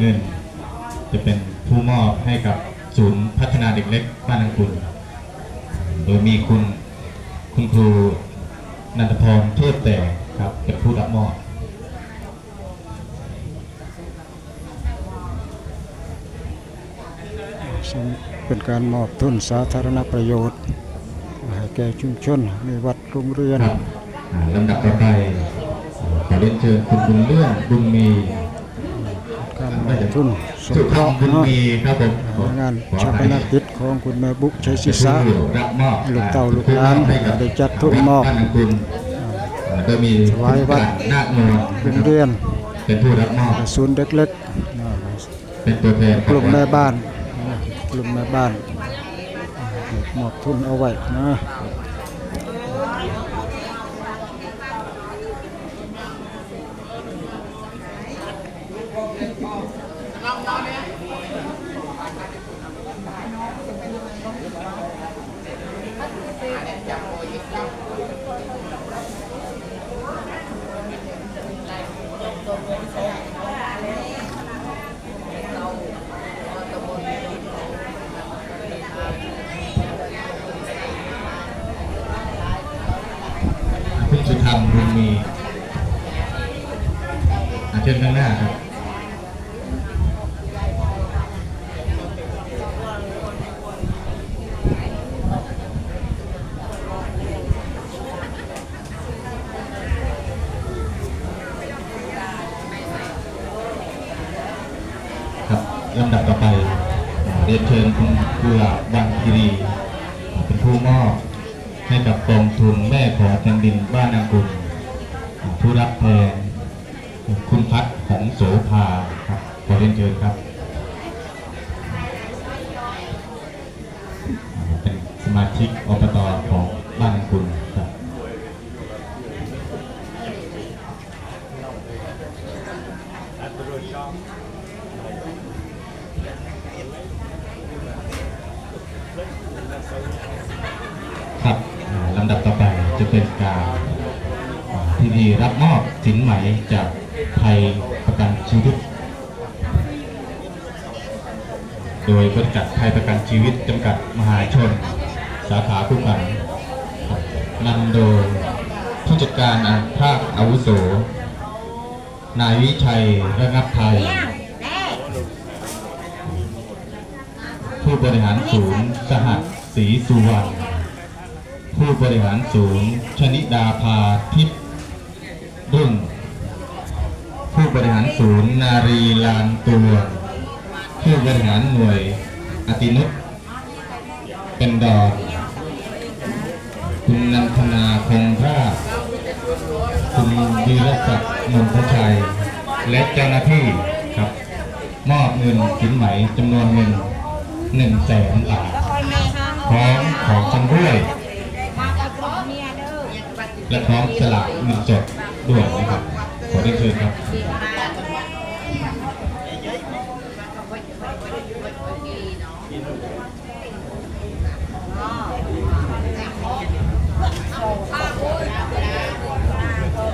ยญเลี่ยมเงินจะเป็นผู้มอบให้กับศูนย์พัฒนาเด็กเล็กบ้านอังกุลโดยมีคุณคุณครูนันทพรเทพแต่ครับเป็นผู้รับมอบซึ่งเป็นการมอบทุนสาธารณประโยชน์ให้แก่ชุมชนในวัดโรงเรียนครับอ่าลำดับต่อไปขอเรียนเชิญคุณบุญเลื่อนบุญมี การมอบทุนสงสุเคภาราะพห์บุญเนาะมีครับผมขอในงานขอชาปให้นกิจของคุณแม่บุกชัยศิเป็นษะผู้รับมอบลูกเต้าลูกหลานให้กับได้จัดทุนมอบบ้านอังกุลอ่าโดยมีไว้วัดนาคนวลโรงเรียนเป็นผู้รับมอบศูนย์เด็กเล็กเนาะเป็นตัวแทนกลุ่มแม่บ้านนะกลุ่มแม่บ้านมอบทุนเอาไว้นะ คุมบุญมีอาเชิญข้างหน้าครับครับลำดับต่อไปเรียนเชิญคุณกุหลาบวังคีรีเป็นผู้มอบ ให้กับกองทุนแม่ขอแผ่นดินบ้านอังกุลผู้รับแทนคุณพัฒน์ของโสภาครับขอเรียนเชิญครับ เป็นสมาชิกอบตของบ้านอังกุลครับ ครับอ่าลำดับต่อไปจะ เป็นการอ่าพิธีรับมอบสินไหมจากไทยประกันชีวิต โดยบริษัทไทยประกันชีวิตจำกัดมหาชน สาขาผู้กันครับนำโดยผู้จัดการอาภาคอาวุโส นายวิชัยระงับไทย ผู้บริหารศูนย์สหัสศรีสุวรรณ ผู้บริหารศูนย์ชนิดาภาทิพย์รุ่ง ผู้บริหารศูนย์นารีลานตัว ผู้บริหารหน่วยอตินุชเป็นดอกคุณนันทนาคงราชคุณวีรศักดิ์นนทชัย และเจ้าหน้าที่ครับ มอบเงินสินไหมจำนวนเงินหนึ่งแสนบาทพร้อมของชำร่วย และพร้อมสลากเงินสดด้วยนะครับ ขอได้เชิญครับ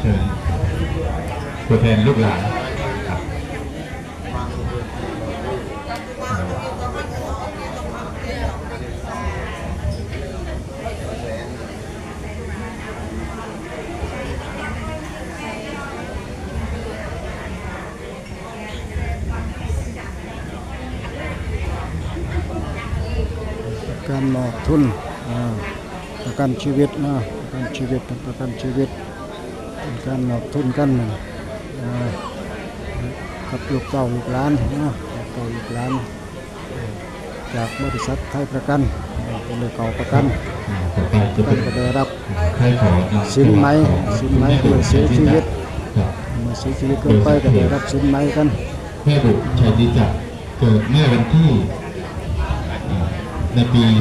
เชิญตัวแทนลูกหลานครับ การหมอบทุนอ่าประกันชีวิตนะประกันชีวิตประกันชีวิตเป็นการหมอบทุนกันกับลูกเต้าลูกหลานนะลูกเต้าลูกหลานจากบริษัทไทยประกันเป็นเลยเก่าประกันปจะกัเป็นนก็ได้รับใครขอนำสินไหมสินไหมเพื่อเสียชีวิตเมื่อเสียชีวิตลงไปก็ได้รับสินไหมกันแม่บุตรชัยดิจักเกิดเมื่อวันที่ ในปี 2490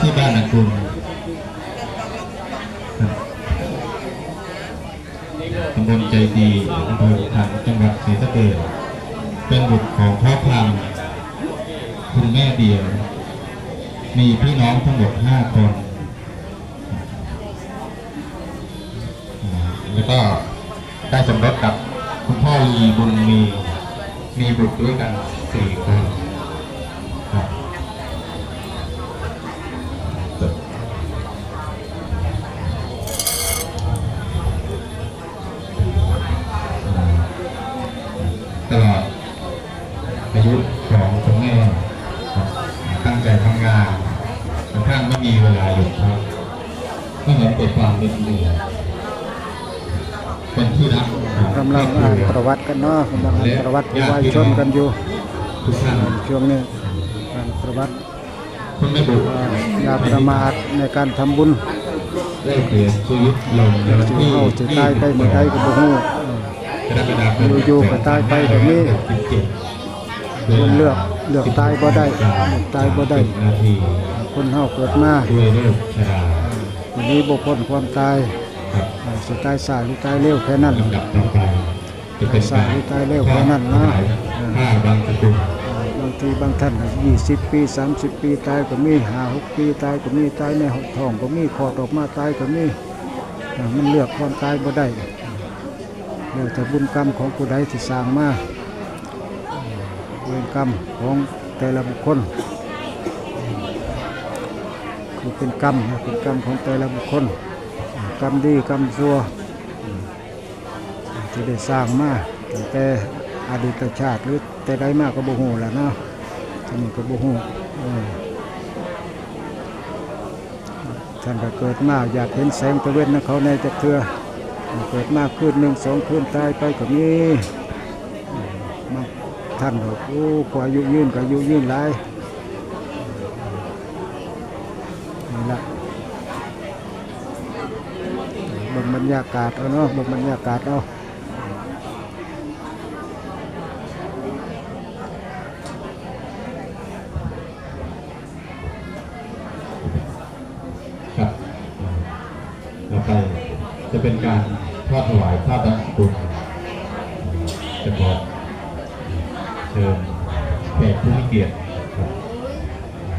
ที่บ้านนากุลครับตำบลใจดีอำเภอถังจังหวัดศรีสะเกษเป็นบุตรของพ่อพลังคุณแม่เดียว มีพี่น้องทั้งหมด 5 คน แล้วก็ได้สมรสกับคุณพ่อลีบุญมี มีบุตรด้วยกันสี่คน ตลอดอายุของคุณแม่ครับตั้งใจทำงานกระทั่งไม่มีเวลาหยุดพักไม่เหมือนเกิดความเป็นเหนื่อยเป็นที่รักของกำลังครอ่าอนบคปรัวระวัติกันเนาะกำลังอ่านประวัติผู้วายชนกันอยู่ทุกท่านช่วงนี้อ่านประวัติคุณไม่บุอ่าอย่าประมาทในการทำบุญได้เสียชีวิตลงในวันสิที่เข้าสิตายไปเมื่อใดก็บ่ฮู้เออกรกฎาคมอยู่ๆก็ตายไปแบบนี้คนเลือกเลือกตายบ่ได้เลือกตายบ่ได้คนเฮาเกิดมาวันนี้บ่พ้นความตายสิตายสายหรือตายเร็วแค่นั้นต่อไปจะเป็นการสายตายเร็วแค่นั้นนะบางทีบางท่านน่ะ20ปี30ปีตายก็มี5 6ปีตายก็มีตายในท้องก็มีคอดออกมาตายก็มีมันเลือกความตายบ่ได้ แล้วแต่บุญกรรมของผู้ใดที่สร้างมาเวรกรรมของแต่ละบุคคล คือเป็นกรรมนะเป็นกรรมของแต่ละบุคคล กรรมดีกรรมชั่วที่ได้สร้างมาตั้งแต่อดีตชาติหรือแต่ใดมากก็บ่ฮู้แล้วเนาะท่านนี้ก็บ่ฮู้เออท่านก็เกิดมาอยากเห็นแสงตะเวนนะเขาในจักเทือ เกิดมากขึ้นหนึ่งสองขึ้นตายไปก็มีมาท่านบอกโอ้กว่าอายุยืนก็อายุยืนหลายนี่ละบ่งบรรยากาศเอาเนาะบ่งบรรยากาศเอา อดถวายผ้าบางสกุลจะบอกเชิญแขกผู้มีเกียรติ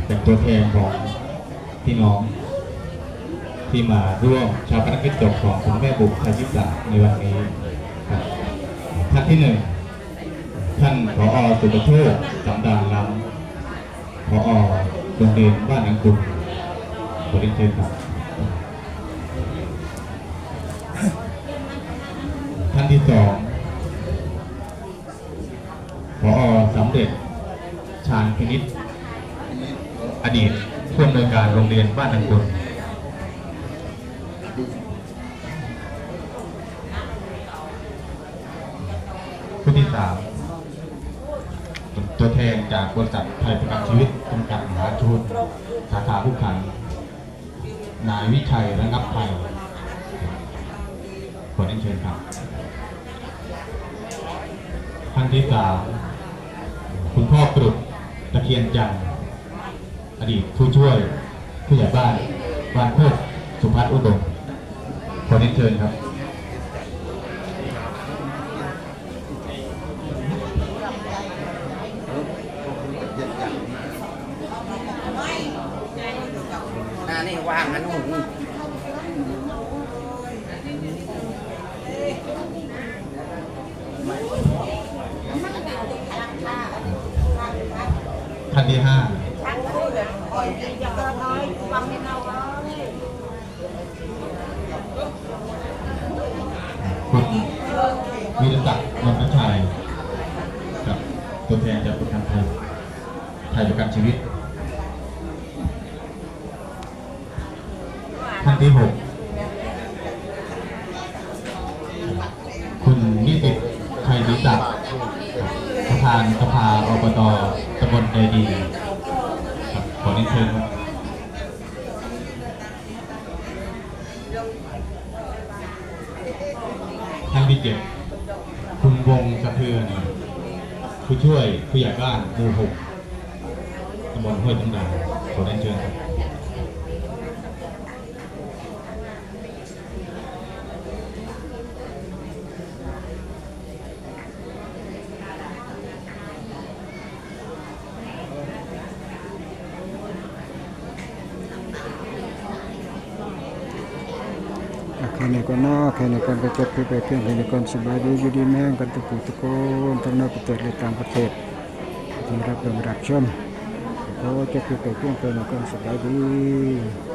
เป็นตัวแทนของพี่น้องที่มาร่วมชาปนกิจศพของคุณแม่บุกชายิสาในวันนี้ท่านที่หนึ่งท่านผอสุประโชคสำดานล้ำผอโรงเรียนบ้านอังกุลขอเรียนเชิญครับ ที่สองผอสำเร็จชาญพินิษอดีตผู้อำนวยการโรงเรียนบ้านอังกุลผู้ที่สามตัวแทนจากบริษัทไทยประกันชีวิตจำกัดมหาชนสาขาผู้ขัน นายวิชัยระงับภัยขอเรียนเชิญครับ ท่านที่สามคุณพ่อกรุดตะเคียนจันทร์อดีตผู้ช่วยผู้ใหญ่บ้านบ้านโคกสุพัฒน์อุดมขอเรียนเชิญครับอ่านี่ว่างอันนู้นท่านที่ห้า คุณวิรศักดิ์นนทชัยกับตัวแทนจากประกันไทยไทยประกันชีวิตท่านที่หกคุณนิติตไทยวิศักดิ์ประธานสภาอบตตำบลใจดี ครับขอเรียนเชิญครับท่านที่เจ็ดคุณวงสะเทือนผู้ช่วยผู้ใหญ่บ้านหมู่หกตำบลห้วยต้นดาขอเรียนเชิญครับ อะแค่นี้ก็นอแค่นี้ก่อนก็จบคลิปไปเพียงแค่นี้ก่อนสบายดีอยู่ดีแม่งกันทุกผู้ทุกคนทั้งในประเทศและต่างประเทศที่รับชมรับชมก็จบคลิปไปเพียงแค่นี้ก่อนสบายดี